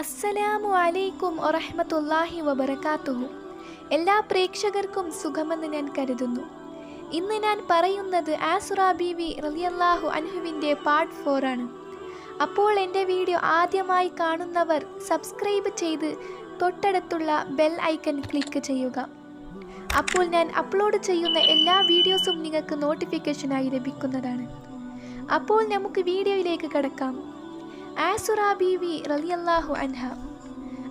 അസ്സലാമു അലൈക്കും വറഹ്മത്തുള്ളാഹി വബറകാതുഹു എല്ലാ പ്രേക്ഷകർക്കും സുഖമെന്ന് ഞാൻ കരുതുന്നു. ഇന്ന് ഞാൻ പറയുന്നത് ആസുറ ബീവി റലിയല്ലാഹു അൻഹുവിന്റെ പാർട്ട് ഫോർ ആണ്. അപ്പോൾ എന്റെ വീഡിയോ ആദ്യമായി കാണുന്നവർ സബ്സ്ക്രൈബ് ചെയ്ത് തൊട്ടടുത്തുള്ള ബെൽ ഐക്കൺ ക്ലിക്ക് ചെയ്യുക. അപ്പോൾ ഞാൻ അപ്ലോഡ് ചെയ്യുന്ന എല്ലാ വീഡിയോസും നിങ്ങൾക്ക് നോട്ടിഫിക്കേഷനായി ലഭിക്കുന്നതാണ്. അപ്പോൾ നമുക്ക് വീഡിയോയിലേക്ക് കടക്കാം. ആസുറ ബീവി റളിയല്ലാഹു അൻഹ.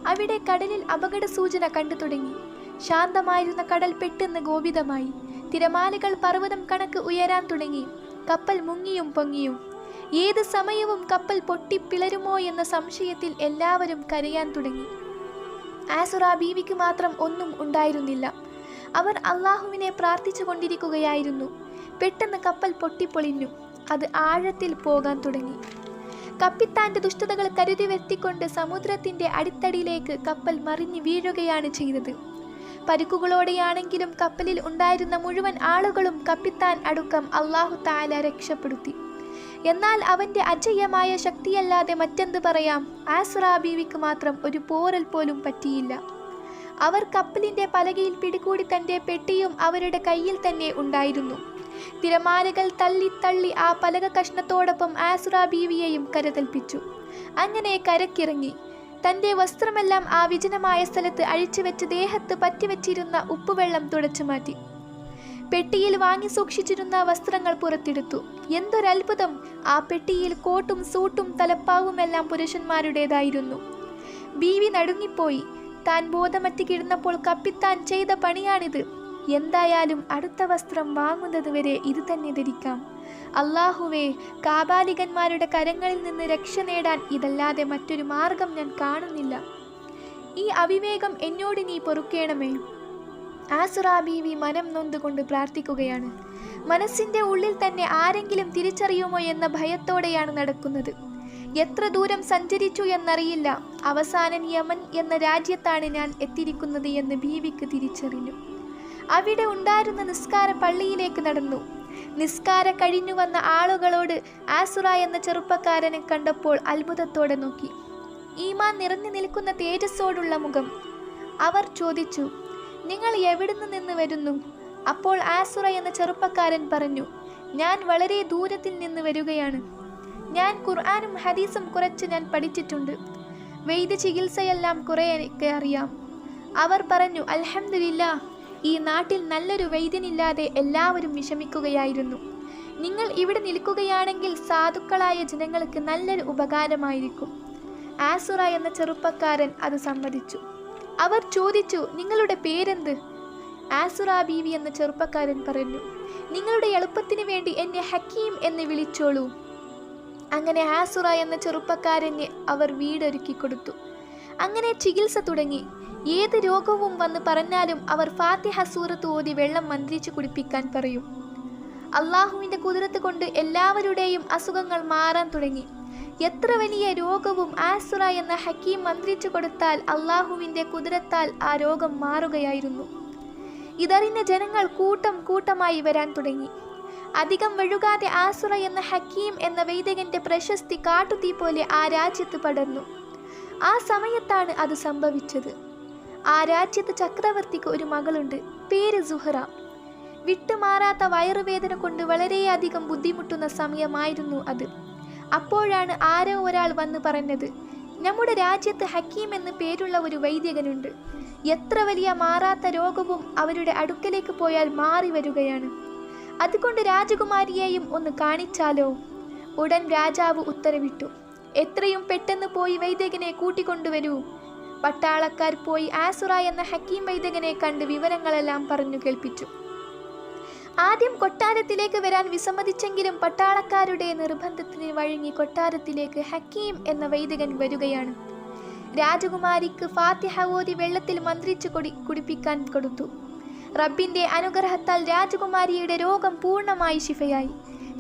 അവിടെ കടലിൽ അപകട സൂചന കണ്ടു തുടങ്ങി. ശാന്തമായിരുന്ന കടൽ പെട്ടെന്ന് ഗോപിതമായി. തിരമാലകൾ പർവതം കണക്ക് ഉയരാൻ തുടങ്ങി. കപ്പൽ മുങ്ങിയും പൊങ്ങിയും. ഏത് സമയവും കപ്പൽ പൊട്ടിപ്പിളരുമോ എന്ന സംശയത്തിൽ എല്ലാവരും കരയാൻ തുടങ്ങി. ആസുറ ബീവിക്ക് മാത്രം ഒന്നും ഉണ്ടായിരുന്നില്ല. അവർ അള്ളാഹുവിനെ പ്രാർത്ഥിച്ചു കൊണ്ടിരിക്കുകയായിരുന്നു. പെട്ടെന്ന് കപ്പൽ പൊട്ടിപ്പൊളിഞ്ഞു. അത് ആഴത്തിൽ പോകാൻ തുടങ്ങി. കപ്പിത്താന്റെ ദുഷ്ടതകൾ കരുതി വെത്തിക്കൊണ്ട് സമുദ്രത്തിന്റെ അടിത്തടിയിലേക്ക് കപ്പൽ മറിഞ്ഞു വീഴുകയാണ് ചെയ്തത്. പരിക്കുകളോടെയാണെങ്കിലും കപ്പലിൽ ഉണ്ടായിരുന്ന മുഴുവൻ ആളുകളും കപ്പിത്താൻ അടുക്കം അള്ളാഹു താല രക്ഷപ്പെടുത്തി. എന്നാൽ അവന്റെ അജയ്യമായ ശക്തിയല്ലാതെ മറ്റെന്ത് പറയാം? ആസ്രാ ബീവിക്ക് മാത്രം ഒരു പോരൽ പോലും പറ്റിയില്ല. അവർ കപ്പലിന്റെ പലകയിൽ പിടികൂടി തന്റെ പെട്ടിയും അവരുടെ കയ്യിൽ തന്നെ ഉണ്ടായിരുന്നു. തിരമാലകൾ തള്ളി തള്ളി ആ പലക കഷ്ണത്തോടൊപ്പം ആസുറ ബീവിയെയും കരതൽപ്പിച്ചു. അങ്ങനെ കരക്കിറങ്ങി. തന്റെ വസ്ത്രമെല്ലാം ആ വിജനമായ സ്ഥലത്ത് അഴിച്ചുവെച്ച് ദേഹത്ത് പറ്റിവെച്ചിരുന്ന ഉപ്പുവെള്ളം തുടച്ചു മാറ്റി. പെട്ടിയിൽ വാങ്ങി സൂക്ഷിച്ചിരുന്ന വസ്ത്രങ്ങൾ പുറത്തെടുത്തു. എന്തൊരത്ഭുതം! ആ പെട്ടിയിൽ കോട്ടും സൂട്ടും തലപ്പാവുമെല്ലാം പുരുഷന്മാരുടേതായിരുന്നു. ബീവി നടുങ്ങിപ്പോയി. താൻ ബോധമറ്റ് കിടന്നപ്പോൾ കപ്പിത്താൻ ചെയ്ത പണിയാണിത്. എന്തായാലും അടുത്ത വസ്ത്രം വാങ്ങുന്നത് വരെ ഇത് തന്നെ ധരിക്കാം. അള്ളാഹുവേ കാബാലികന്മാരുടെ കരങ്ങളിൽ നിന്ന് രക്ഷ നേടാൻ ഇതല്ലാതെ മറ്റൊരു മാർഗം ഞാൻ കാണുന്നില്ല. ഈ അവിവേകം എന്നോട് നീ പൊറുക്കേണമേ. ആസുറാ ബീവി മനം നൊന്തുകൊണ്ട് പ്രാർത്ഥിക്കുകയാണ്. മനസ്സിന്റെ ഉള്ളിൽ തന്നെ ആരെങ്കിലും തിരിച്ചറിയുമോ എന്ന ഭയത്തോടെയാണ് നടക്കുന്നത്. എത്ര ദൂരം സഞ്ചരിച്ചു എന്നറിയില്ല. അവസാനം യമൻ എന്ന രാജ്യത്താണ് ഞാൻ എത്തിയിരിക്കുന്നത് എന്ന് ബീവിക്ക് തിരിച്ചറിഞ്ഞു. അവിടെ ഉണ്ടായിരുന്ന നിസ്കാര പള്ളിയിലേക്ക് നടന്നു. നിസ്കാര കഴിഞ്ഞു വന്ന ആളുകളോട് ആസുറ എന്ന ചെറുപ്പക്കാരനെ കണ്ടപ്പോൾ അത്ഭുതത്തോടെ നോക്കി. ഈമാൻ നിറഞ്ഞു നിൽക്കുന്ന തേജസ്സോടുള്ള മുഖം. അവർ ചോദിച്ചു നിങ്ങൾ എവിടുന്ന് നിന്ന് വരുന്നു? അപ്പോൾ ആസുറ എന്ന ചെറുപ്പക്കാരൻ പറഞ്ഞു ഞാൻ വളരെ ദൂരത്തിൽ നിന്ന് വരികയാണ്. ഞാൻ ഖുർആാനും ഹദീസും കുറച്ച് ഞാൻ പഠിച്ചിട്ടുണ്ട്. വൈദ്യ ചികിത്സയെല്ലാം കുറേ എനിക്ക് അറിയാം. അവർ പറഞ്ഞു അൽഹംദുലില്ല ഈ നാട്ടിൽ നല്ലൊരു വൈദ്യനില്ലാതെ എല്ലാവരും വിഷമിക്കുകയായിരുന്നു. നിങ്ങൾ ഇവിടെ നിൽക്കുകയാണെങ്കിൽ സാധുക്കളായ ജനങ്ങൾക്ക് നല്ലൊരു ഉപകാരമായിരിക്കും. ആസുറ എന്ന ചെറുപ്പക്കാരൻ അത് സമ്മതിച്ചു. അവർ ചോദിച്ചു നിങ്ങളുടെ പേരെന്ത്? ആസുറ ബീവി എന്ന ചെറുപ്പക്കാരൻ പറഞ്ഞു നിങ്ങളുടെ എളുപ്പത്തിന് വേണ്ടി എന്നെ ഹക്കീം എന്ന് വിളിച്ചോളൂ. അങ്ങനെ ആസുറ എന്ന ചെറുപ്പക്കാരന് അവർ വീടൊരുക്കി കൊടുത്തു. അങ്ങനെ ചികിത്സ തുടങ്ങി. ഏത് രോഗവും വന്ന് പറഞ്ഞാലും അവർ ഫാത്തിഹ സൂറത്ത് ഓതി വെള്ളം മന്ത്രിച്ചു കുടിപ്പിക്കാൻ പറയും. അള്ളാഹുവിന്റെ കുതിരത്ത് കൊണ്ട് എല്ലാവരുടെയും അസുഖങ്ങൾ മാറാൻ തുടങ്ങി. എത്ര വലിയ രോഗവും ആസുറ എന്ന ഹക്കീം മന്ത്രിച്ചു കൊടുത്താൽ അള്ളാഹുവിന്റെ കുതിരത്താൽ ആ രോഗം മാറുകയായിരുന്നു. ഇതറിഞ്ഞ ജനങ്ങൾ കൂട്ടം കൂട്ടമായി വരാൻ തുടങ്ങി. അധികം വഴുകാതെ ആസുറ എന്ന ഹക്കീം എന്ന വൈദികന്റെ പ്രശസ്തി കാട്ടുതീ പോലെ ആ രാജ്യത്ത് പടർന്നു. ആ സമയത്താണ് അത് സംഭവിച്ചത്. ആ രാജ്യത്ത് ചക്രവർത്തിക്ക് ഒരു മകളുണ്ട്. പേര് സുഹറ. വിട്ടുമാറാത്ത വയറുവേദന കൊണ്ട് വളരെയധികം ബുദ്ധിമുട്ടുന്ന സമയമായിരുന്നു അത്. അപ്പോഴാണ് ആരോ ഒരാൾ വന്ന് പറഞ്ഞത് നമ്മുടെ രാജ്യത്ത് ഹക്കീം എന്ന് പേരുള്ള ഒരു വൈദികനുണ്ട്. എത്ര വലിയ മാറാത്ത രോഗവും അവരുടെ അടുക്കലേക്ക് പോയാൽ മാറി വരികയാണ്. അതുകൊണ്ട് രാജകുമാരിയെയും ഒന്ന് കാണിച്ചാലോ? ഉടൻ രാജാവ് ഉത്തരവിട്ടു. എത്രയും പെട്ടെന്ന് പോയി വൈദികനെ കൂട്ടിക്കൊണ്ടുവരൂ. പട്ടാളക്കാർ പോയി ആസുറ എന്ന ഹക്കീം വൈദികനെ കണ്ട് വിവരങ്ങളെല്ലാം പറഞ്ഞു കേൾപ്പിച്ചു. ആദ്യം കൊട്ടാരത്തിലേക്ക് വരാൻ വിസമ്മതിച്ചെങ്കിലും പട്ടാളക്കാരുടെ നിർബന്ധത്തിന് വഴങ്ങി കൊട്ടാരത്തിലേക്ക് ഹക്കീം എന്ന വൈദികൻ വരികയാണ്. രാജകുമാരിക്ക് ഫാത്തിഹ ഓതി വെള്ളത്തിൽ മന്ത്രിച്ചു കൊടി കുടിപ്പിക്കാൻ കൊടുത്തു. റബ്ബിന്റെ അനുഗ്രഹത്താൽ രാജകുമാരിയുടെ രോഗം പൂർണമായി ശിഫയായി.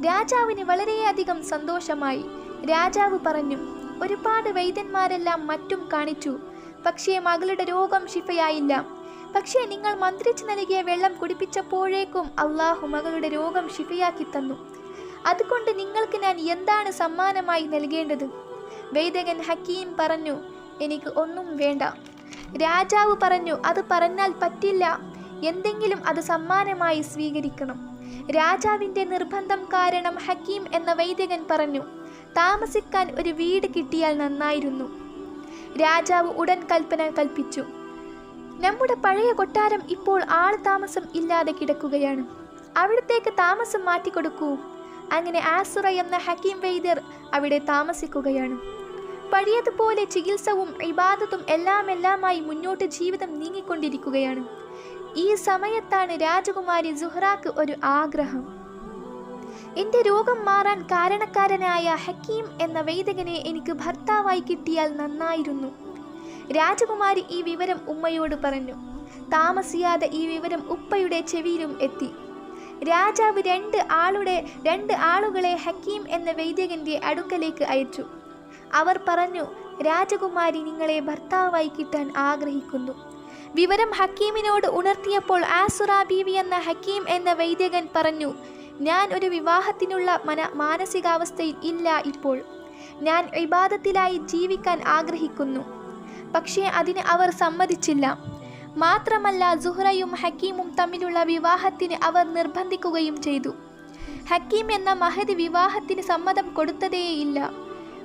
രാജാവിന് വളരെയധികം സന്തോഷമായി. രാജാവ് പറഞ്ഞു ഒരുപാട് വൈദ്യന്മാരെല്ലാം മറ്റും കാണിച്ചു പക്ഷേ മകളുടെ രോഗം ശിഫയായില്ല. പക്ഷേ നിങ്ങൾ മന്ത്രിച്ചു നൽകിയ വെള്ളം കുടിപ്പിച്ചപ്പോഴേക്കും അള്ളാഹു മകളുടെ രോഗം ശിഫയാക്കി തന്നു. അതുകൊണ്ട് നിങ്ങൾക്ക് ഞാൻ എന്താണ് സമ്മാനമായി നൽകേണ്ടത്? വൈദകൻ ഹക്കീം പറഞ്ഞു എനിക്ക് ഒന്നും വേണ്ട. രാജാവ് പറഞ്ഞു അത് പറഞ്ഞാൽ പറ്റില്ല. എന്തെങ്കിലും അത് സമ്മാനമായി സ്വീകരിക്കണം. രാജാവിന്റെ നിർബന്ധം കാരണം ഹക്കീം എന്ന വൈദികൻ പറഞ്ഞു താമസിക്കാൻ ഒരു വീട് കിട്ടിയാൽ നന്നായിരുന്നു. രാജാവ് ഉടൻ കൽപ്പന കൽപ്പിച്ചു. നമ്മുടെ പഴയ കൊട്ടാരം ഇപ്പോൾ ആൾ താമസം ഇല്ലാതെ കിടക്കുകയാണ്. അവിടത്തേക്ക് താമസം മാറ്റിക്കൊടുക്കൂ. അങ്ങനെ ആസുറ എന്ന ഹക്കീം വൈദ്യർ അവിടെ താമസിക്കുകയാണ്. പഴയതുപോലെ ചികിത്സവും ഇബാദത്തും എല്ലാം എല്ലാമായി മുന്നോട്ട് ജീവിതം നീങ്ങിക്കൊണ്ടിരിക്കുകയാണ്. ഈ സമയത്താണ് രാജകുമാരി സുഹ്റാക്ക് ഒരു ആഗ്രഹം. എന്റെ രോഗം മാറാൻ കാരണക്കാരനായ ഹക്കീം എന്ന വൈദികനെ എനിക്ക് ഭർത്താവായി കിട്ടിയാൽ നന്നായിരുന്നു. രാജകുമാരി ഈ വിവരം ഉമ്മയോട് പറഞ്ഞു. താമസിയാതെ ഈ വിവരം ഉപ്പയുടെ ചെവിയിലും എത്തി. രാജാവ് രണ്ട് ആളുടെ രണ്ട് ആളുകളെ ഹക്കീം എന്ന വൈദികന്റെ അടുക്കലേക്ക് അയച്ചു. അവർ പറഞ്ഞു രാജകുമാരി നിങ്ങളെ ഭർത്താവായി കിട്ടാൻ ആഗ്രഹിക്കുന്നു. വിവരം ഹക്കീമിനോട് ഉണർത്തിയപ്പോൾ ആസുറ ബീവി എന്ന ഹക്കീം എന്ന വൈദികൻ പറഞ്ഞു ഞാൻ ഒരു വിവാഹത്തിനുള്ള മന മാനസികാവസ്ഥയിൽ ഇല്ല ഇപ്പോൾ. ഞാൻ വിവാദത്തിലായി ജീവിക്കാൻ ആഗ്രഹിക്കുന്നു. പക്ഷേ അതിന് അവർ സമ്മതിച്ചില്ല. മാത്രമല്ല സുഹ്റയും ഹക്കീമും തമ്മിലുള്ള വിവാഹത്തിന് അവർ നിർബന്ധിക്കുകയും ചെയ്തു. ഹക്കീം എന്ന മഹതി വിവാഹത്തിന് സമ്മതം കൊടുത്തതേയില്ല.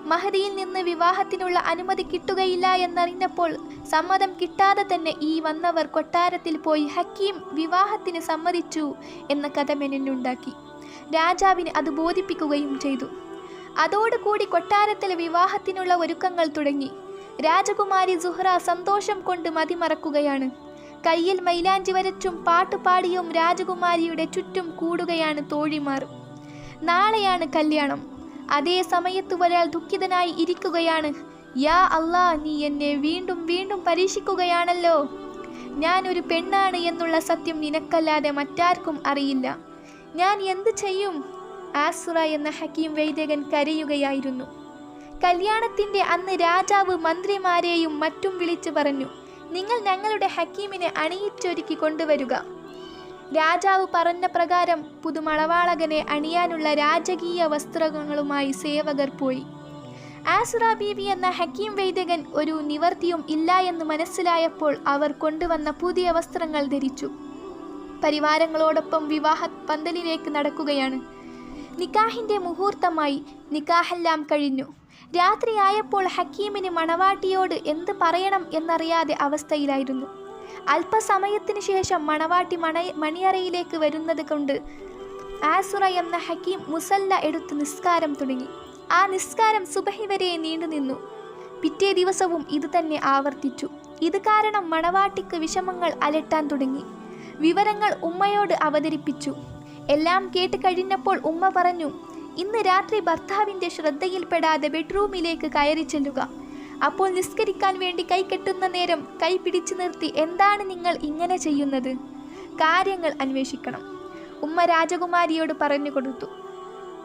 മഹദിയിൽ നിന്ന് വിവാഹത്തിനുള്ള അനുമതി കിട്ടുകയില്ല എന്നറിഞ്ഞപ്പോൾ സമ്മതം കിട്ടാതെ തന്നെ ഈ വന്നവർ കൊട്ടാരത്തിൽ പോയി ഹക്കീം വിവാഹത്തിന് സമ്മതിച്ചു എന്ന കഥ മെനഞ്ഞുണ്ടാക്കി. രാജാവിന് അത് ബോധിപ്പിക്കുകയും ചെയ്തു. അതോടുകൂടി കൊട്ടാരത്തിലെ വിവാഹത്തിനുള്ള ഒരുക്കങ്ങൾ തുടങ്ങി. രാജകുമാരി സുഹ്ര സന്തോഷം കൊണ്ട് മതിമറക്കുകയാണ്. കയ്യിൽ മൈലാഞ്ചി വരച്ചും പാട്ടുപാടിയും രാജകുമാരിയുടെ ചുറ്റും കൂടുകയാണ് തോഴിമാർ. നാളെയാണ് കല്യാണം. അതേ സമയത്ത് ഒരാൾ ദുഃഖിതനായി ഇരിക്കുകയാണ്. യാ അല്ലാ നീ എന്നെ വീണ്ടും വീണ്ടും പരീക്ഷിക്കുകയാണല്ലോ. ഞാൻ ഒരു പെണ്ണാണ് എന്നുള്ള സത്യം നിനക്കല്ലാതെ മറ്റാർക്കും അറിയില്ല. ഞാൻ എന്ത് ചെയ്യും? ആസുറ എന്ന ഹക്കീം വൈദികൻ കരയുകയായിരുന്നു. കല്യാണത്തിന്റെ അന്ന് രാജാവ് മന്ത്രിമാരെയും മറ്റും വിളിച്ചു പറഞ്ഞു നിങ്ങൾ ഞങ്ങളുടെ ഹക്കീമിനെ അണിയിച്ചൊരുക്കി കൊണ്ടുവരിക. രാജാവ് പറഞ്ഞ പ്രകാരം പുതുമളവാളകനെ അണിയാനുള്ള രാജകീയ വസ്ത്രങ്ങളുമായി സേവകർ പോയി. ആസുറ ബീവി എന്ന ഹക്കീം വൈദികൻ ഒരു നിവർത്തിയും ഇല്ല എന്ന് മനസ്സിലായപ്പോൾ അവർ കൊണ്ടുവന്ന പുതിയ വസ്ത്രങ്ങൾ ധരിച്ചു. പരിവാരങ്ങളോടൊപ്പം വിവാഹ പന്തലിലേക്ക് നടക്കുകയാണ്. നിക്കാഹിന്റെ മുഹൂർത്തമായി നിക്കാഹെല്ലാം കഴിഞ്ഞു. രാത്രിയായപ്പോൾ ഹക്കീമിന് മണവാട്ടിയോട് എന്ത് പറയണം എന്നറിയാതെ അവസ്ഥയിലായിരുന്നു. അല്പസമയത്തിന് ശേഷം മണവാട്ടി മണ മണിയറയിലേക്ക് വരുന്നത് കൊണ്ട് ആസുറ എന്ന ഹക്കീം മുസല്ല എടുത്ത് നിസ്കാരം തുടങ്ങി. ആ നിസ്കാരം സുബഹി വരെ നീണ്ടുനിന്നു പിറ്റേ ദിവസവും ഇത് തന്നെ ആവർത്തിച്ചു. ഇത് കാരണം മണവാട്ടിക്ക് വിഷമങ്ങൾ അലട്ടാൻ തുടങ്ങി. വിവരങ്ങൾ ഉമ്മയോട് അവതരിപ്പിച്ചു. എല്ലാം കേട്ട് കഴിഞ്ഞപ്പോൾ ഉമ്മ പറഞ്ഞു ഇന്ന് രാത്രി ഭർത്താവിന്റെ ശ്രദ്ധയിൽപ്പെടാതെ ബെഡ്റൂമിലേക്ക് കയറി ചെല്ലുക. അപ്പോൾ നിസ്കരിക്കാൻ വേണ്ടി കൈ കെട്ടുന്ന നേരം കൈ പിടിച്ചു നിർത്തി എന്താണ് നിങ്ങൾ ഇങ്ങനെ ചെയ്യുന്നത്? കാര്യങ്ങൾ അന്വേഷിക്കണം. ഉമ്മ രാജകുമാരിയോട് പറഞ്ഞു കൊടുത്തു.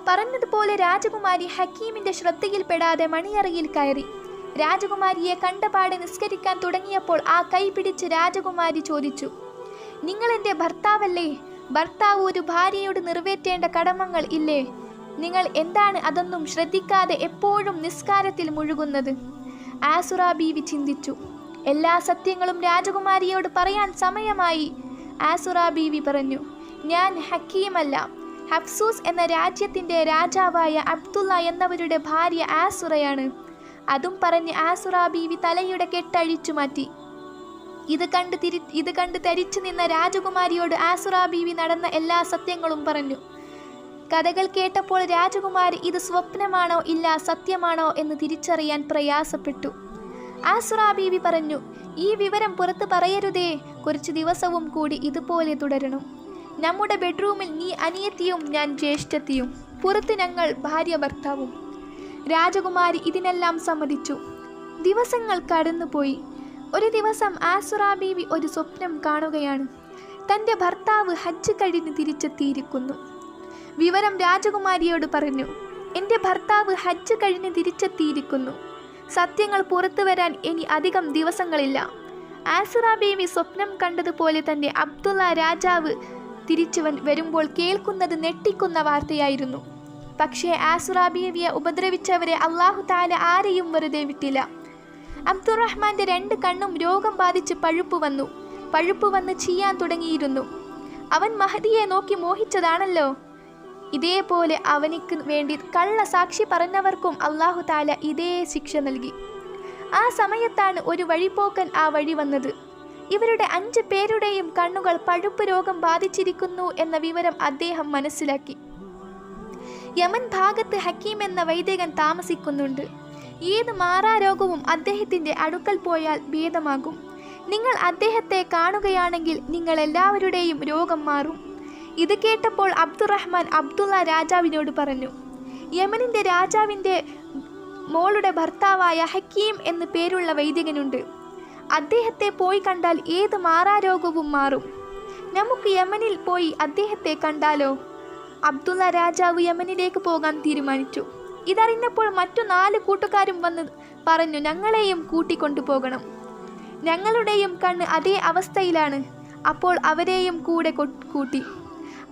പറഞ്ഞതുപോലെ രാജകുമാരി ഹക്കീമിന്റെ ശ്രദ്ധയിൽപ്പെടാതെ മണിയറയിൽ കയറി. രാജകുമാരിയെ കണ്ടപാടെ നിസ്കരിക്കാൻ തുടങ്ങിയപ്പോൾ ആ കൈ പിടിച്ച് രാജകുമാരി ചോദിച്ചു നിങ്ങൾ എന്റെ ഭർത്താവല്ലേ? ഭർത്താവ് ഒരു ഭാര്യയോട് നിറവേറ്റേണ്ട കടമങ്ങൾ ഇല്ലേ? നിങ്ങൾ എന്താണ് അതൊന്നും ശ്രദ്ധിക്കാതെ എപ്പോഴും നിസ്കാരത്തിൽ മുഴുകുന്നത്? ആസുറ ബീവി ചിന്തിച്ചു എല്ലാ സത്യങ്ങളും രാജകുമാരിയോട് പറയാൻ സമയമായി. ആസുറ ബീവി പറഞ്ഞു ഞാൻ ഹക്കീമല്ല. ഹഫ്സൂസ് എന്ന രാജ്യത്തിന്റെ രാജാവായ അബ്ദുള്ള എന്നവരുടെ ഭാര്യ ആസുറയാണ്. അതും പറഞ്ഞ് ആസുറ ബീവി തലയുടെ കെട്ടഴിച്ചു മാറ്റി. ഇത് കണ്ട് തിരി ഇത് കണ്ട് തരിച്ചു നിന്ന രാജകുമാരിയോട് ആസുറ ബീവി നടന്ന എല്ലാ സത്യങ്ങളും പറഞ്ഞു. കഥകൾ കേട്ടപ്പോൾ രാജകുമാരി ഇത് സ്വപ്നമാണോ ഇല്ല സത്യമാണോ എന്ന് തിരിച്ചറിയാൻ പ്രയാസപ്പെട്ടു. ആസുറ ബീവി പറഞ്ഞു ഈ വിവരം പുറത്ത് പറയരുതേ കുറച്ച് ദിവസവും കൂടി ഇതുപോലെ തുടരണം. നമ്മുടെ ബെഡ്റൂമിൽ നീ അനിയത്തിയും ഞാൻ ജ്യേഷ്ഠത്തിയും പുറത്ത് ഞങ്ങൾ ഭാര്യ ഭർത്താവും രാജകുമാരി ഇതിനെല്ലാം സമ്മതിച്ചു. ദിവസങ്ങൾ കടന്നുപോയി. ഒരു ദിവസം ആസുറ ബീവി ഒരു സ്വപ്നം കാണുകയാണ്. തന്റെ ഭർത്താവ് ഹജ്ജ് കഴിഞ്ഞ് തിരിച്ചെത്തിയിരിക്കുന്നു. വിവരം രാജകുമാരിയോട് പറഞ്ഞു. എന്റെ ഭർത്താവ് ഹജ്ജ് കഴിഞ്ഞ് തിരിച്ചെത്തിയിരിക്കുന്നു. സത്യങ്ങൾ പുറത്തു വരാൻ ഇനി അധികം ദിവസങ്ങളില്ല. ആസിറ ബേബി സ്വപ്നം കണ്ടതുപോലെ തന്നെ അബ്ദുള്ള രാജാവ് തിരിച്ചവൻ വരുമ്പോൾ കേൾക്കുന്നത് നെട്ടിക്കുന്ന വാർത്തയായിരുന്നു. പക്ഷേ ആസുറ ബീവിയെ ഉപദ്രവിച്ചവരെ അള്ളാഹു താല ആരെയും വെറുതെ വിട്ടില്ല. അബ്ദുറഹ്മാന്റെ രണ്ട് കണ്ണും രോഗം ബാധിച്ച് പഴുപ്പ് വന്നു. പഴുപ്പ് വന്ന് ചെയ്യാൻ തുടങ്ങിയിരുന്നു. അവൻ മഹദിയെ നോക്കി മോഹിച്ചതാണല്ലോ. ഇതേപോലെ അവനിക്ക് വേണ്ടി കള്ള സാക്ഷി പറഞ്ഞവർക്കും അള്ളാഹു താല ഇതേ ശിക്ഷ നൽകി. ആ സമയത്താണ് ഒരു വഴിപോക്കൻ ആ വഴി വന്നത്. ഇവരുടെ അഞ്ച് പേരുടെയും കണ്ണുകൾ പഴുപ്പ് രോഗം ബാധിച്ചിരിക്കുന്നു എന്ന വിവരം അദ്ദേഹം മനസ്സിലാക്കി. യമൻ ഭാഗത്ത് ഹക്കീം എന്ന വൈദികൻ താമസിക്കുന്നുണ്ട്. ഏത് മാറാരോഗവും അദ്ദേഹത്തിന്റെ അടുക്കൽ പോയാൽ ഭേദമാകും. നിങ്ങൾ അദ്ദേഹത്തെ കാണുകയാണെങ്കിൽ നിങ്ങൾ എല്ലാവരുടെയും രോഗം മാറും. ഇത് കേട്ടപ്പോൾ അബ്ദുറഹ്മാൻ അബ്ദുള്ള രാജാവിനോട് പറഞ്ഞു യമനിന്റെ രാജാവിന്റെ മോളുടെ ഭർത്താവായ ഹക്കീം എന്ന് പേരുള്ള വൈദികനുണ്ട്. അദ്ദേഹത്തെ പോയി കണ്ടാൽ ഏത് മാറാരോഗവും മാറും. നമുക്ക് യമനിൽ പോയി അദ്ദേഹത്തെ കണ്ടാലോ? അബ്ദുള്ള രാജാവ് യമനിലേക്ക് പോകാൻ തീരുമാനിച്ചു. ഇതറിഞ്ഞപ്പോൾ മറ്റു നാല് കൂട്ടുകാരും വന്ന് പറഞ്ഞു ഞങ്ങളെയും കൂട്ടിക്കൊണ്ടു പോകണം ഞങ്ങളുടെയും കണ്ണ് അതേ അവസ്ഥയിലാണ്. അപ്പോൾ അവരെയും കൂടെ കൂട്ടി.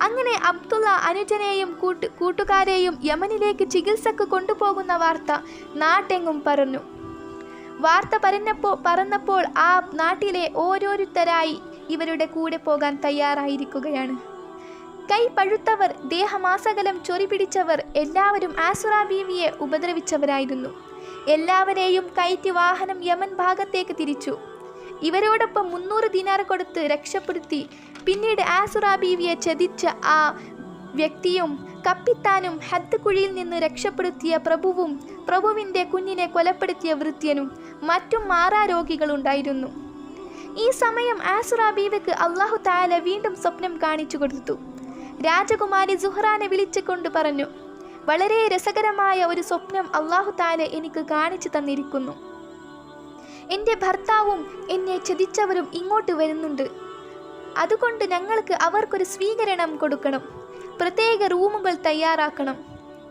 അങ്ങനെ അബ്ദുള്ള അനുജനെയും കൂട്ട് കൂട്ടുകാരെയും യമനിലേക്ക് ചികിത്സക്ക് കൊണ്ടുപോകുന്ന വാർത്ത നാട്ടെങ്ങും പറഞ്ഞു വാർത്ത പറഞ്ഞപ്പോൾ പറഞ്ഞപ്പോൾ ആ നാട്ടിലെ ഓരോരുത്തരായി ഇവരുടെ കൂടെ പോകാൻ തയ്യാറായിരിക്കുകയാണ്. കൈ പഴുത്തവർ ദേഹമാസകലം ചൊറി പിടിച്ചവർ എല്ലാവരും ആസുറ ബീവിയെ ഉപദ്രവിച്ചവരായിരുന്നു. എല്ലാവരെയും കയറ്റി വാഹനം യമൻ ഭാഗത്തേക്ക് തിരിച്ചു. ഇവരോടൊപ്പം മുന്നൂറ് ദിനാർ കൊടുത്ത് രക്ഷപ്പെടുത്തി പിന്നീട് ആസുറ ബീവിയെ ചതിച്ച ആ വ്യക്തിയും കപ്പിത്താനും ഹത്ത് കുഴിയിൽ നിന്ന് രക്ഷപ്പെടുത്തിയ പ്രഭുവും പ്രഭുവിന്റെ കുഞ്ഞിനെ കൊലപ്പെടുത്തിയ വൃത്യനും മറ്റും മാറാരോഗികളുണ്ടായിരുന്നു. ഈ സമയം ആസുറ ബീവയ്ക്ക് അള്ളാഹു താല വീണ്ടും സ്വപ്നം കാണിച്ചു കൊടുത്തു. രാജകുമാരി സുഹ്റാനെ വിളിച്ചുകൊണ്ട് പറഞ്ഞു വളരെ രസകരമായ ഒരു സ്വപ്നം അള്ളാഹു താല എനിക്ക് കാണിച്ചു തന്നിരിക്കുന്നു. എന്റെ ഭർത്താവും എന്നെ ചതിച്ചവരും ഇങ്ങോട്ട് വരുന്നുണ്ട്. അതുകൊണ്ട് ഞങ്ങൾക്ക് അവർക്കൊരു സ്വീകരണം കൊടുക്കണം. പ്രത്യേക റൂമുകൾ തയ്യാറാക്കണം.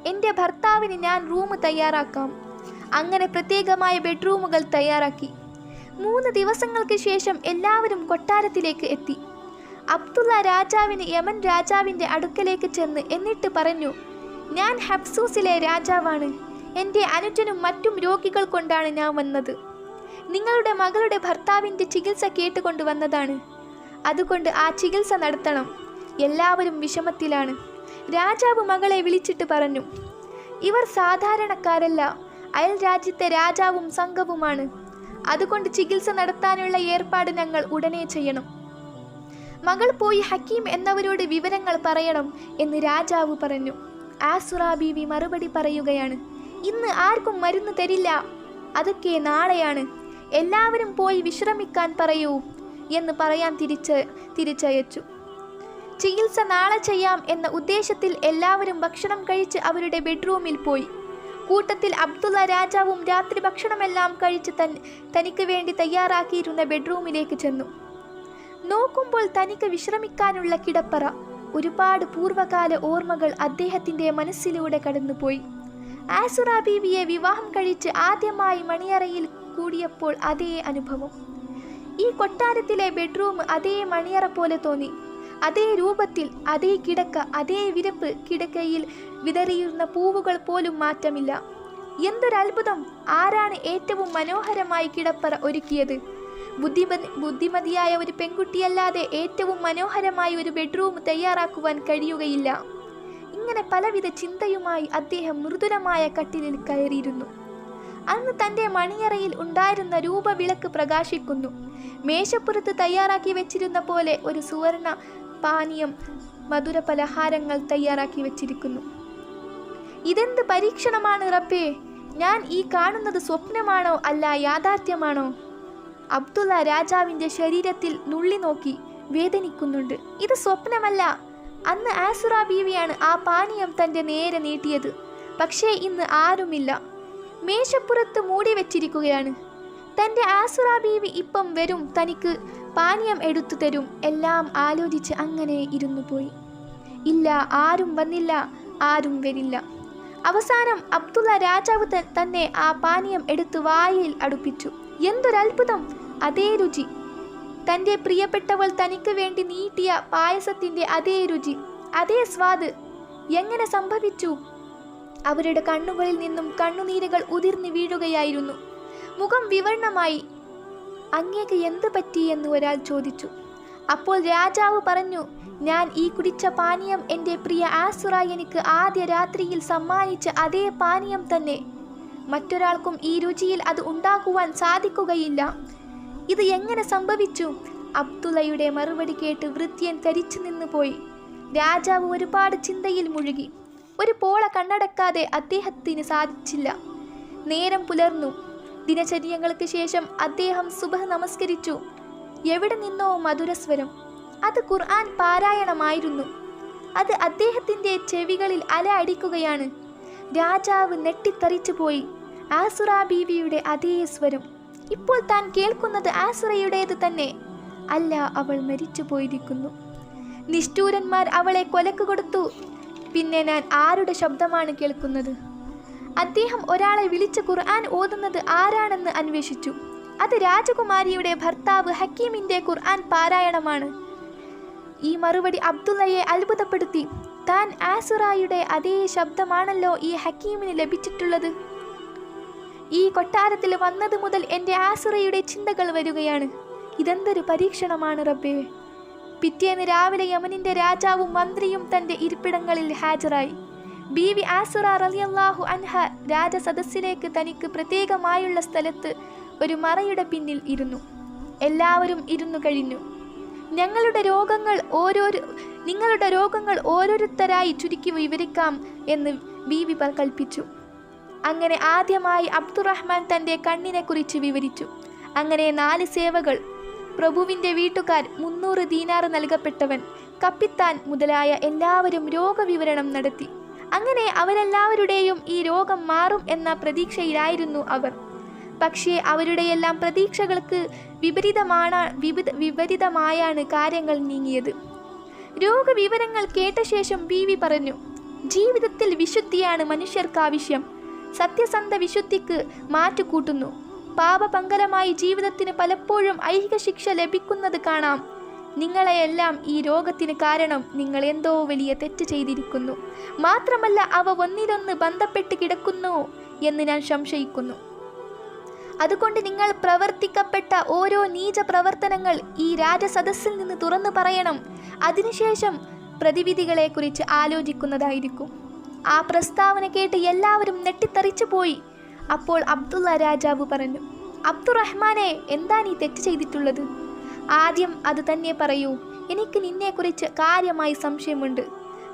എന്റെ ഭർത്താവിന് ഞാൻ റൂം തയ്യാറാക്കാം. അങ്ങനെ പ്രത്യേകമായ ബെഡ്റൂമുകൾ തയ്യാറാക്കി. മൂന്ന് ദിവസങ്ങൾക്ക് ശേഷം എല്ലാവരും കൊട്ടാരത്തിലേക്ക് എത്തി. അബ്ദുള്ള രാജാവിന് യമൻ രാജാവിന്റെ അടുക്കലേക്ക് ചെന്ന് എന്നിട്ട് പറഞ്ഞു ഞാൻ ഹബ്സൂസിലെ രാജാവാണ്. എന്റെ അനുജനും മറ്റും രോഗികൾ കൊണ്ടാണ് ഞാൻ വന്നത്. നിങ്ങളുടെ മകളുടെ ഭർത്താവിന്റെ ചികിത്സ കേട്ടുകൊണ്ട് വന്നതാണ്. അതുകൊണ്ട് ആ ചികിത്സ നടത്തണം. എല്ലാവരും വിഷമത്തിലാണ്. രാജാവ് മകളെ വിളിച്ചിട്ട് പറഞ്ഞു ഇവർ സാധാരണക്കാരല്ല. അയൽ രാജ്യത്തെ രാജാവും സംഘവുമാണ്. അതുകൊണ്ട് ചികിത്സ നടത്താനുള്ള ഏർപ്പാട് ഞങ്ങൾ ഉടനെ ചെയ്യണം. മകൾ പോയി ഹക്കീം എന്നവരോട് വിവരങ്ങൾ പറയണം എന്ന് രാജാവ് പറഞ്ഞു. ആസുറ ബീവി മറുപടി പറയുകയാണ് ഇന്ന് ആർക്കും മരുന്ന് തരില്ല. അതൊക്കെ നാളെയാണ്. എല്ലാവരും പോയി വിശ്രമിക്കാൻ പറയൂ. എന്ന് പറയാൻ തിരിച്ച് തിരിച്ചയച്ചു. ചികിത്സ നാളെ ചെയ്യാം എന്ന ഉദ്ദേശത്തിൽ എല്ലാവരും ഭക്ഷണം കഴിച്ച് അവരുടെ ബെഡ്റൂമിൽ പോയി. കൂട്ടത്തിൽ അബ്ദുള്ള രാജാവും രാത്രി ഭക്ഷണമെല്ലാം കഴിച്ച് തൻ തനിക്ക് വേണ്ടി തയ്യാറാക്കിയിരുന്ന ബെഡ്റൂമിലേക്ക് ചെന്നു. നോക്കുമ്പോൾ തനിക്ക് വിശ്രമിക്കാനുള്ള കിടപ്പറ ഒരുപാട് പൂർവകാല ഓർമ്മകൾ അദ്ദേഹത്തിന്റെ മനസ്സിലൂടെ കടന്നുപോയി. ആസുറ ബീവിയെ വിവാഹം കഴിച്ച് ആദ്യമായി മണിയറയിൽ കൂടിയപ്പോൾ അതേ അനുഭവം. ഈ കൊട്ടാരത്തിലെ ബെഡ്റൂം അതേ മണിയറ പോലെ തോന്നി. അതേ രൂപത്തിൽ അതേ കിടക്ക അതേ വിരപ്പ് കിടക്കയിൽ വിതറിയിരുന്ന പൂവുകൾ പോലും മാറ്റമില്ല. എന്തൊരത്ഭുതം! ആരാണ് ഏറ്റവും മനോഹരമായി കിടപ്പറ ഒരുക്കിയത്? ബുദ്ധിമതി ബുദ്ധിമതിയായ ഒരു പെൺകുട്ടിയല്ലാതെ ഏറ്റവും മനോഹരമായ ഒരു ബെഡ്റൂം തയ്യാറാക്കുവാൻ കഴിയുകയില്ല. ഇങ്ങനെ പലവിധ ചിന്തയുമായി അദ്ദേഹം മൃദുലമായ കട്ടിലിൽ കയറിയിരുന്നു. അന്ന് തന്റെ മണിയറയിൽ ഉണ്ടായിരുന്ന രൂപവിളക്ക് പ്രകാശിക്കുന്നു. മേശപ്പുറത്ത് തയ്യാറാക്കി വെച്ചിരുന്ന പോലെ ഒരു സുവർണ പാനീയം മധുര പലഹാരങ്ങൾ തയ്യാറാക്കി വെച്ചിരിക്കുന്നു. ഇതെന്ത് പരീക്ഷണമാണ് റബ്ബേ? ഞാൻ ഈ കാണുന്നത് സ്വപ്നമാണോ അല്ല യാഥാർത്ഥ്യമാണോ? അബ്ദുള്ള രാജാവിന്റെ ശരീരത്തിൽ നുള്ളി നോക്കി വേദനിക്കുന്നുണ്ട്. ഇത് സ്വപ്നമല്ല. അന്ന് ആസുറ ബീവിയാണ് ആ പാനീയം തന്റെ നേരെ നീട്ടിയത്. പക്ഷേ ഇന്ന് ആരുമില്ല. മേശപ്പുറത്ത് മൂടി വെച്ചിരിക്കുകയാണ്. തന്റെ ആസുറ ബീവി ഇപ്പം വരും തനിക്ക് പാനീയം എടുത്തു തരും എല്ലാം ആലോചിച്ച് അങ്ങനെ ഇരുന്നു പോയി. ഇല്ല ആരും വന്നില്ല ആരും വരില്ല. അവസാനം അബ്ദുള്ള രാജാവ് തന്നെ ആ പാനീയം എടുത്ത് വായിൽ അടുപ്പിച്ചു. എന്തൊരത്ഭുതം! അതേ രുചി. തന്റെ പ്രിയപ്പെട്ടവൾ തനിക്ക് വേണ്ടി നീട്ടിയ പായസത്തിന്റെ അതേ രുചി അതേ സ്വാദ്. എങ്ങനെ സംഭവിച്ചു? അവരുടെ കണ്ണുകളിൽ നിന്നും കണ്ണുനീരുകൾ ഉതിർന്നു വീഴുകയായിരുന്നു. മുഖം വിവരണമായി അങ്ങേക്ക് എന്ത് പറ്റി? എന്ന് ഒരാൾ ചോദിച്ചു. അപ്പോൾ രാജാവ് പറഞ്ഞു ഞാൻ ഈ കുടിച്ച പാനീയം എന്റെ പ്രിയ ആസുറ എനിക്ക് ആദ്യ രാത്രിയിൽ സമ്മാനിച്ച അതേ പാനീയം തന്നെ. മറ്റൊരാൾക്കും ഈ രുചിയിൽ അത് ഉണ്ടാക്കുവാൻ സാധിക്കുകയില്ല. ഇത് എങ്ങനെ സംഭവിച്ചു? അബ്ദുള്ളയുടെ മറുപടി കേട്ട് വൃത്യൻ തരിച്ചു നിന്നുപോയി. രാജാവ് ഒരുപാട് ചിന്തയിൽ മുഴുകി. ഒരു പോള കണ്ണടക്കാതെ അദ്ദേഹത്തിന് സാധിച്ചില്ല. നേരം പുലർന്നു. ദിനചര്യങ്ങൾക്ക് ശേഷം അദ്ദേഹം സുബഹ നമസ്കരിച്ചു. എവിടെ നിന്നോ മധുരസ്വരം. അത് ഖുർആൻ പാരായണമായിരുന്നു. അത് അദ്ദേഹത്തിന്റെ ചെവികളിൽ അല അടിക്കുകയാണ്. രാജാവ് നെട്ടിത്തറിച്ചു പോയി ആസുറ ബീവിയുടെ അതേ സ്വരം. ഇപ്പോൾ താൻ കേൾക്കുന്നത് ആസുറയുടേത് തന്നെ. അല്ല അവൾ മരിച്ചു പോയിരിക്കുന്നു നിഷ്ഠൂരന്മാർ അവളെ കൊലക്ക് കൊടുത്തു. പിന്നെ ഞാൻ ആരുടെ ശബ്ദമാണ് കേൾക്കുന്നത്? അദ്ദേഹം ഒരാളെ വിളിച്ച ഖുർആൻ ഓതുന്നത് ആരാണെന്ന് അന്വേഷിച്ചു. അത് രാജകുമാരിയുടെ ഭർത്താവ് ഹക്കീമിന്റെ ഖുർആൻ പാരായണമാണ്. ഈ മറുപടി അബ്ദുള്ളയെ അത്ഭുതപ്പെടുത്തി. താൻ ആസുറായുടെ അതേ ശബ്ദമാണല്ലോ ഈ ഹക്കീമിന് ലഭിച്ചിട്ടുള്ളത്. ഈ കൊട്ടാരത്തിൽ വന്നത് മുതൽ എന്റെ ആസുറയുടെ ചിന്തകൾ വരികയാണ്. ഇതെന്തൊരു പരീക്ഷണമാണ് റബ്ബേ. പിറ്റേന്ന് രാവിലെ യമനിന്റെ രാജാവും മന്ത്രിയും തന്റെ ഇരിപ്പിടങ്ങളിൽ ഹാജരായി. ബീവി ആസുറ റളിയല്ലാഹു അൻഹ രാജസദസ്സിലേക്ക് തനിക്ക് പ്രത്യേകമായുള്ള സ്ഥലത്ത് ഒരു മറയുടെ പിന്നിൽ ഇരുന്നു. എല്ലാവരും ഇരുന്നു കഴിഞ്ഞു. ഞങ്ങളുടെ രോഗങ്ങൾ ഓരോരു നിങ്ങളുടെ രോഗങ്ങൾ ഓരോരുത്തരായി ചുരുക്കി വിവരിക്കാം എന്ന് ബി വി കൽപ്പിച്ചു. അങ്ങനെ ആദ്യമായി അബ്ദുറഹ്മാൻ തന്റെ കണ്ണിനെക്കുറിച്ച് വിവരിച്ചു. അങ്ങനെ നാല് സേവകൾ പ്രഭുവിന്റെ വീട്ടുകാർ മുന്നൂറ് ദീനാറ് നൽകപ്പെട്ടവൻ കപ്പിത്താൻ മുതലായ എല്ലാവരും രോഗവിവരണം നടത്തി. അങ്ങനെ അവരെല്ലാവരുടെയും ഈ രോഗം മാറും എന്ന പ്രതീക്ഷയിലായിരുന്നു അവർ. പക്ഷേ അവരുടെയെല്ലാം പ്രതീക്ഷകൾക്ക് വിപരീതമാണ് വിപരീത വിപരീതമായാണ് കാര്യങ്ങൾ നീങ്ങിയത്. രോഗവിവരങ്ങൾ കേട്ട ശേഷം ബി വി പറഞ്ഞു ജീവിതത്തിൽ വിശുദ്ധിയാണ് മനുഷ്യർക്ക് ആവശ്യം. സത്യസന്ധ വിശുദ്ധിക്ക് മാറ്റുകൂട്ടുന്നു. പാപപങ്കലമായി ജീവിതത്തിന് പലപ്പോഴും ഐഹിക ശിക്ഷ ലഭിക്കുന്നത് കാണാം. നിങ്ങളെയെല്ലാം ഈ രോഗത്തിന് കാരണം നിങ്ങൾ എന്തോ വലിയ തെറ്റ് ചെയ്തിരിക്കുന്നു. മാത്രമല്ല അവ ഒന്നിലൊന്ന് ബന്ധപ്പെട്ട് കിടക്കുന്നു എന്ന് ഞാൻ സംശയിക്കുന്നു. അതുകൊണ്ട് നിങ്ങൾ പ്രവർത്തിക്കപ്പെട്ട ഓരോ നീച പ്രവർത്തനങ്ങൾ ഈ രാജസദസ്സിൽ നിന്ന് തുറന്നു പറയണം. അതിനുശേഷം പ്രതിവിധികളെക്കുറിച്ച് ആലോചിക്കുന്നതായിരിക്കും. ആ പ്രസ്താവന കേട്ട് എല്ലാവരും നെട്ടിത്തെറിച്ചു പോയി. അപ്പോൾ അബ്ദുള്ള രാജാവ് പറഞ്ഞു അബ്ദുറഹ്മാനെ എന്താ നീ തെറ്റ് ചെയ്തിട്ടുള്ളത്? ആദ്യം അത് തന്നെ പറയൂ. എനിക്ക് നിന്നെക്കുറിച്ച് കാര്യമായി സംശയമുണ്ട്.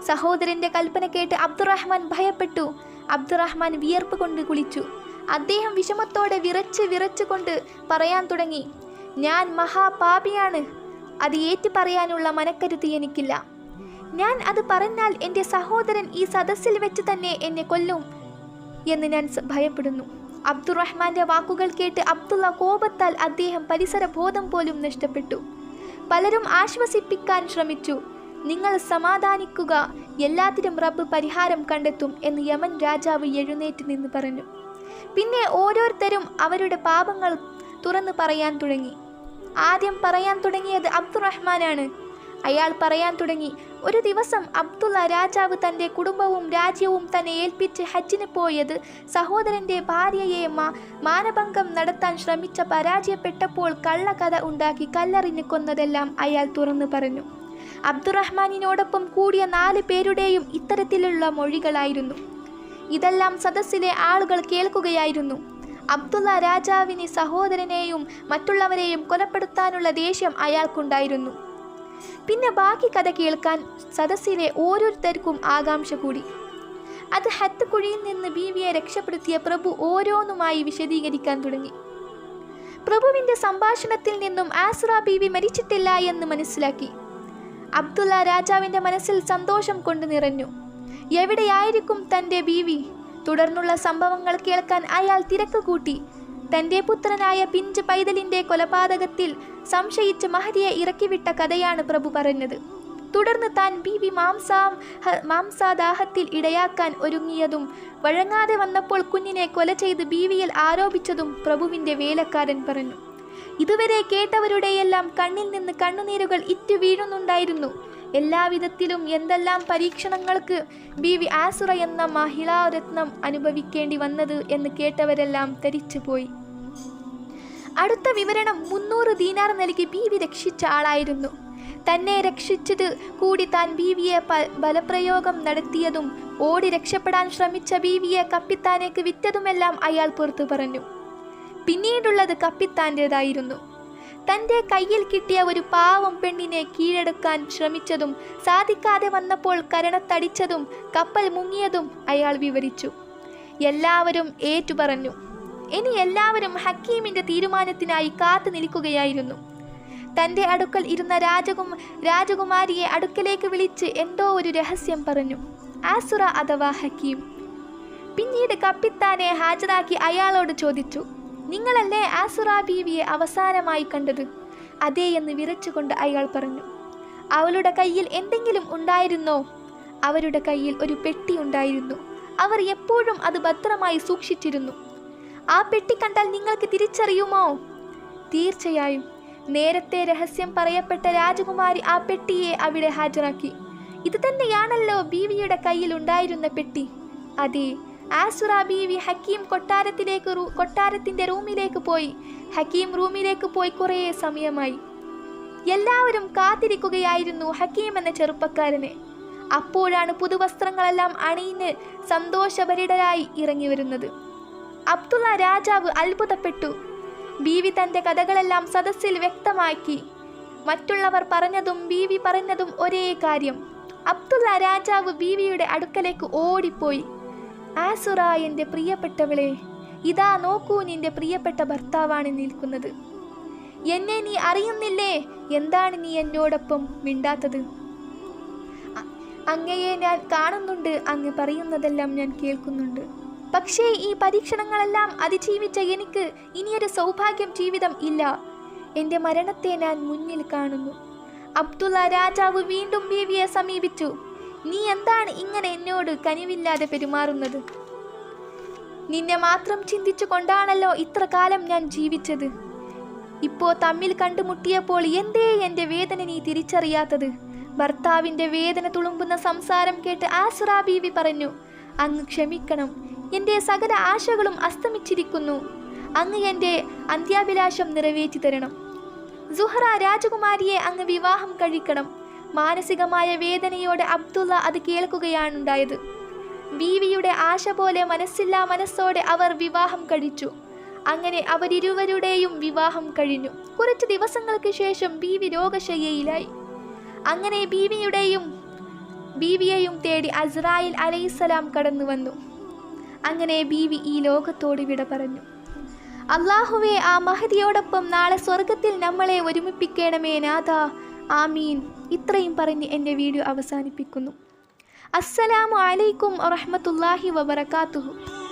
സഹോദരന്റെ കൽപ്പന കേട്ട് അബ്ദുറഹ്മാൻ ഭയപ്പെട്ടു. അബ്ദുറഹ്മാൻ വിയർപ്പ് കൊണ്ട് കുളിച്ചു. അദ്ദേഹം വിഷമത്തോടെ വിറച്ച് വിറച്ചുകൊണ്ട് പറയാൻ തുടങ്ങി ഞാൻ മഹാപാപിയാണ്. അത് ഏറ്റു പറയാനുള്ള മനക്കരുത്ത് എനിക്കില്ല. ഞാൻ അത് പറഞ്ഞാൽ എന്റെ സഹോദരൻ ഈ സദസ്സിൽ വെച്ച് തന്നെ എന്നെ കൊല്ലും. എന്ന് ഞാൻ ഭയപ്പെടുന്നു. അബ്ദുറഹ്മാന്റെ വാക്കുകൾ കേട്ട് അബ്ദുള്ള കോപത്താൽ അദ്ദേഹം പരിസര ബോധം പോലും നഷ്ടപ്പെട്ടു. പലരും ആശ്വസിപ്പിക്കാൻ ശ്രമിച്ചു. നിങ്ങൾ സമാധാനിക്കുക എല്ലാത്തിനും റബ്ബ് പരിഹാരം കണ്ടെത്തും എന്ന് യമൻ രാജാവ് എഴുന്നേറ്റ് നിന്ന് പറഞ്ഞു. പിന്നെ ഓരോരുത്തരും അവരുടെ പാപങ്ങൾ തുറന്നു പറയാൻ തുടങ്ങി. ആദ്യം പറയാൻ തുടങ്ങിയത് അബ്ദുറഹ്മാനാണ്. അയാൾ പറയാൻ തുടങ്ങി ഒരു ദിവസം അബ്ദുള്ള രാജാവ് തന്റെ കുടുംബവും രാജ്യവും തന്നെ ഏൽപ്പിച്ച് ഹജ്ജിന് പോയത് സഹോദരന്റെ ഭാര്യയെ മാനഭംഗം നടത്താൻ ശ്രമിച്ച പരാജയപ്പെട്ടപ്പോൾ കള്ളക്കഥ ഉണ്ടാക്കി കല്ലെറിഞ്ഞ് കൊന്നതെല്ലാം അയാൾ തുറന്നു പറഞ്ഞു. അബ്ദുറഹ്മാനിനോടൊപ്പം കൂടിയ നാല് പേരുടെയും ഇത്തരത്തിലുള്ള മൊഴികളായിരുന്നു. ഇതെല്ലാം സദസ്സിലെ ആളുകൾ കേൾക്കുകയായിരുന്നു. അബ്ദുള്ള രാജാവിന് സഹോദരനെയും മറ്റുള്ളവരെയും കൊലപ്പെടുത്താനുള്ള ദേഷ്യം അയാൾക്കുണ്ടായിരുന്നു. പിന്നെ ബാക്കി കഥ കേൾക്കാൻ സദസ്സിലെ ഓരോരുത്തർക്കും ആകാംക്ഷ കൂടി. അത് ഹത്ത് കുഴിയിൽ നിന്ന് ബീവിയെ രക്ഷപ്പെടുത്തിയ പ്രഭു ഓരോന്നുമായി വിശദീകരിക്കാൻ തുടങ്ങി. പ്രഭുവിന്റെ സംഭാഷണത്തിൽ നിന്നും ആസ്ര ബീവി മരിച്ചിട്ടില്ല എന്ന് മനസ്സിലാക്കി. അബ്ദുള്ള രാജാവിന്റെ മനസ്സിൽ സന്തോഷം കൊണ്ട് നിറഞ്ഞു. എവിടെയായിരിക്കും തന്റെ ബീവി? തുടർന്നുള്ള സംഭവങ്ങൾ കേൾക്കാൻ അയാൾ തിരക്ക് കൂട്ടി. തന്റെ പുത്രനായ പിഞ്ച് പൈതലിന്റെ കൊലപാതകത്തിൽ സംശയിച്ച് മഹതിയെ ഇറക്കിവിട്ട കഥയാണ് പ്രഭു പറഞ്ഞത്. തുടർന്ന് താൻ ബീവി മാംസാം ഹ- മാംസാദാഹത്തിൽ ഇടയാക്കാൻ ഒരുങ്ങിയതും വഴങ്ങാതെ വന്നപ്പോൾ കുഞ്ഞിനെ കൊല ചെയ്ത് ബീവിയിൽ ആരോപിച്ചതും പ്രഭുവിന്റെ വേലക്കാരൻ പറഞ്ഞു. ഇതുവരെ കേട്ടവരുടെയെല്ലാം കണ്ണിൽ നിന്ന് കണ്ണുനീരുകൾ ഇറ്റു വീഴുന്നുണ്ടായിരുന്നു. എല്ലാവിധത്തിലും എന്തെല്ലാം പരീക്ഷണങ്ങൾക്ക് ബി വി ആസുറ എന്ന മഹിളാരത്നം അനുഭവിക്കേണ്ടി വന്നത് എന്ന് കേട്ടവരെല്ലാം തരിച്ചുപോയി. അടുത്ത വിവരണം മുന്നൂറ് ദീനാർ നൽകി ബീവി രക്ഷിച്ച ആളായിരുന്നു. തന്നെ രക്ഷിച്ചത് കൂടി താൻ ബീവിയെ ബലപ്രയോഗം നടത്തിയതും ഓടി രക്ഷപ്പെടാൻ ശ്രമിച്ച ബീവിയെ കപ്പിത്താനേക്ക് വിറ്റതുമെല്ലാം അയാൾ പുറത്തു പറഞ്ഞു. പിന്നീടുള്ളത് കപ്പിത്താന്റെതായിരുന്നു. തന്റെ കയ്യിൽ കിട്ടിയ ഒരു പാവം പെണ്ണിനെ കീഴടക്കാൻ ശ്രമിച്ചതും സാധിക്കാതെ വന്നപ്പോൾ കരണത്തടിച്ചതും കപ്പൽ മുങ്ങിയതും അയാൾ വിവരിച്ചു. എല്ലാവരും ഏറ്റുപറഞ്ഞു. ഇനി എല്ലാവരും ഹക്കീമിന്റെ തീരുമാനത്തിനായി കാത്തു നിൽക്കുകയായിരുന്നു. തന്റെ അടുക്കൽ ഇരുന്ന രാജകും രാജകുമാരിയെ അടുക്കലേക്ക് വിളിച്ച് എന്തോ ഒരു രഹസ്യം പറഞ്ഞു. ആസുറ അഥവാ ഹക്കീം. പിന്നീട് കപ്പിത്താനെ ഹാജരാക്കി അയാളോട് ചോദിച്ചു. നിങ്ങളല്ലേ ആസുറ ബീവിയെ അവസാനമായി കണ്ടത്? അതേ എന്ന് വിറച്ചുകൊണ്ട് അയാൾ പറഞ്ഞു. അവളുടെ കയ്യിൽ എന്തെങ്കിലും ഉണ്ടായിരുന്നോ? അവരുടെ കയ്യിൽ ഒരു പെട്ടി ഉണ്ടായിരുന്നു. അവർ എപ്പോഴും അത് ഭദ്രമായി സൂക്ഷിച്ചിരുന്നു. ആ പെട്ടി കണ്ടാൽ നിങ്ങൾക്ക് തിരിച്ചറിയുമോ? തീർച്ചയായും. നേരത്തെ രഹസ്യം പറയപ്പെട്ട രാജകുമാരി ആ പെട്ടിയെ അവിടെ ഹാജരാക്കി. ഇത് തന്നെയാണല്ലോ ബീവിയുടെ കയ്യിൽ ഉണ്ടായിരുന്ന പെട്ടി. അതെ ആസുറ ബീവി ഹക്കീം കൊട്ടാരത്തിലേക്ക് കൊട്ടാരത്തിന്റെ റൂമിലേക്ക് പോയി. ഹക്കീം റൂമിലേക്ക് പോയി കുറേ സമയമായി. എല്ലാവരും കാത്തിരിക്കുകയായിരുന്നു ഹക്കീം എന്ന ചെറുപ്പക്കാരനെ. അപ്പോഴാണ് പുതുവസ്ത്രങ്ങളെല്ലാം അണിയിന് സന്തോഷഭരിതരായി ഇറങ്ങി വരുന്നത്. അബ്ദുള്ള രാജാവ് അത്ഭുതപ്പെട്ടു. ബീവി തന്റെ കഥകളെല്ലാം സദസ്സിൽ വ്യക്തമാക്കി. മറ്റുള്ളവർ പറഞ്ഞതും ബീവി പറഞ്ഞതും ഒരേ കാര്യം. അബ്ദുള്ള രാജാവ് ബീവിയുടെ അടുക്കലേക്ക് ഓടിപ്പോയി. ആസുറ എന്റെ പ്രിയപ്പെട്ടവളെ ഇതാ നോക്കൂ നിന്റെ പ്രിയപ്പെട്ട ഭർത്താവാണ് നിൽക്കുന്നത്. എന്നെ നീ അറിയുന്നില്ലേ? എന്താണ് നീ എന്നോടൊപ്പം മിണ്ടാത്തത്? അങ്ങയെ ഞാൻ കാണുന്നുണ്ട് അങ്ങ് പറയുന്നതെല്ലാം ഞാൻ കേൾക്കുന്നുണ്ട്. പക്ഷേ ഈ പരീക്ഷണങ്ങളെല്ലാം അതിജീവിച്ച എനിക്ക് ഇനിയൊരു സൗഭാഗ്യം ജീവിതം ഇല്ല. എന്റെ മരണത്തെ ഞാൻ മുന്നിൽ കാണുന്നു. അബ്ദുള്ള രാജാവ് വീണ്ടും ബീവിയെ സമീപിച്ചു. നീ എന്താണ് ഇങ്ങനെ എന്നോട് കനിവില്ലാതെ പെരുമാറുന്നത്? നിന്നെ മാത്രം ചിന്തിച്ചു കൊണ്ടാണല്ലോ ഇത്ര കാലം ഞാൻ ജീവിച്ചത്. ഇപ്പോ തമ്മിൽ കണ്ടുമുട്ടിയപ്പോൾ എന്തേ എന്റെ വേദന നീ തിരിച്ചറിയാത്തത്? ഭർത്താവിന്റെ വേദന തുളുമ്പുന്ന സംസാരം കേട്ട് ആസുറ ബീവി പറഞ്ഞു അങ്ങ് ക്ഷമിക്കണം. എന്റെ സകല ആശകളും അസ്തമിച്ചിരിക്കുന്നു. അങ്ങ് എന്റെ അന്ത്യാഭിലാഷം നിറവേറ്റി തരണം. സുഹറ രാജകുമാരിയെ അങ്ങ് വിവാഹം കഴിക്കണം. മാനസികമായ വേദനയോടെ അബ്ദുള്ള അത് കേൾക്കുകയാണുണ്ടായത്. ബീവിയുടെ ആശ പോലെ മനസ്സില്ലാ മനസ്സോടെ അവർ വിവാഹം കഴിച്ചു. അങ്ങനെ അവരിരുവരുടെയും വിവാഹം കഴിഞ്ഞു. കുറച്ച് ദിവസങ്ങൾക്ക് ശേഷം ബീവി രോഗശയ്യയിലായി. അങ്ങനെ ബീവിയുടെയും ബീവിയെയും തേടി അസ്രായിൽ അലൈസലാം കടന്നു വന്നു. അങ്ങനെ ബീവി ഈ ലോകത്തോട് വിട പറഞ്ഞു. അള്ളാഹുവെ ആ മഹതിയോടൊപ്പം നാളെ സ്വർഗത്തിൽ നമ്മളെ ഒരുമിപ്പിക്കണമേ നാഥ. ആമീൻ. ഇത്രയും പറഞ്ഞ് എന്റെ വീഡിയോ അവസാനിപ്പിക്കുന്നു. അസ്സലാമു അലൈക്കും വറഹമത്തല്ലാഹി വബറകാതുഹു.